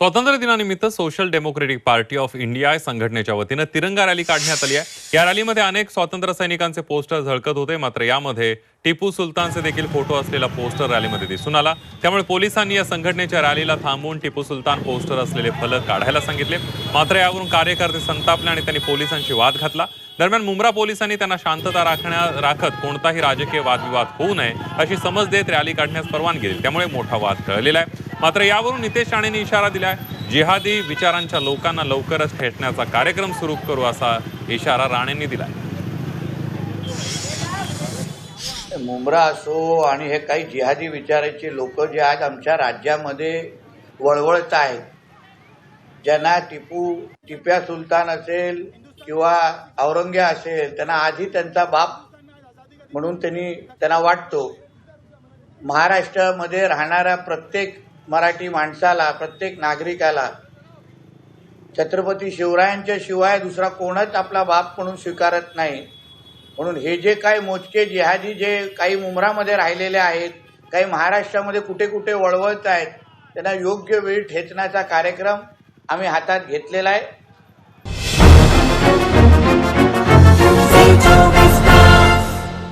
स्वातंत्र्य दिनानिमित्त social democratic party of India संघटनेच्या वतीनं तिरंगा रॅली काढण्यात आली आहे. या रॅलीमध्ये अनेक स्वातंत्र्य सैनिकांचे पोस्टर झळकत होते मात्र यामध्ये टिपू सुलतानचे देखील फोटो असलेला पोस्टर रॅलीमध्ये दिसून आला. त्यामुळे पोलिसांनी या संघटनेच्या रॅलीला थांबवून टिपू सुलतान पोस्टर असलेले फलक काढायला सांगितले. मात्र यावरून कार्यकर्ते संतापले आणि त्यांनी पोलिसांशी वाद घातला. दरम्यान मुंब्रा पोलिसांनी त्यांना शांतता राखण्या राखत कोणताही राजकीय वादविवाद होऊ नये अशी समज देत रॅली काढण्यास परवानगी दिली. त्यामुळे मोठा वाद टळलेला आहे. मात्र यावरून नितेश राणेंनी इशारा दिलाय जिहादी विचारांच्या लोकांना लवकरच खेटण्याचा कार्यक्रम सुरू करू असा इशारा राणेंनी दिला मुंब्रा असो आणि हे काही जिहादी विचाराचे लोक जे आज आमच्या राज्यामध्ये वळवळत आहेत ज्यांना टिपू टिप्या सुलतान असेल किंवा औरंग्या असेल त्यांना आधी त्यांचा बाप म्हणून त्यांनी त्यांना वाटतो. महाराष्ट्रामध्ये राहणाऱ्या प्रत्येक मराठी माणसाला प्रत्येक नागरिकाला छत्रपती शिवरायांच्या शिवाय दुसरा कोणच आपला बाप म्हणून स्वीकारत नाही. म्हणून हे जे काही मोजके जिहादी जे काही मुंबरामध्ये राहिलेले आहेत काही महाराष्ट्रामध्ये कुठे कुठे वळवळत आहेत त्यांना योग्य वेळी ठेचण्याचा कार्यक्रम आम्ही हातात घेतलेला आहे.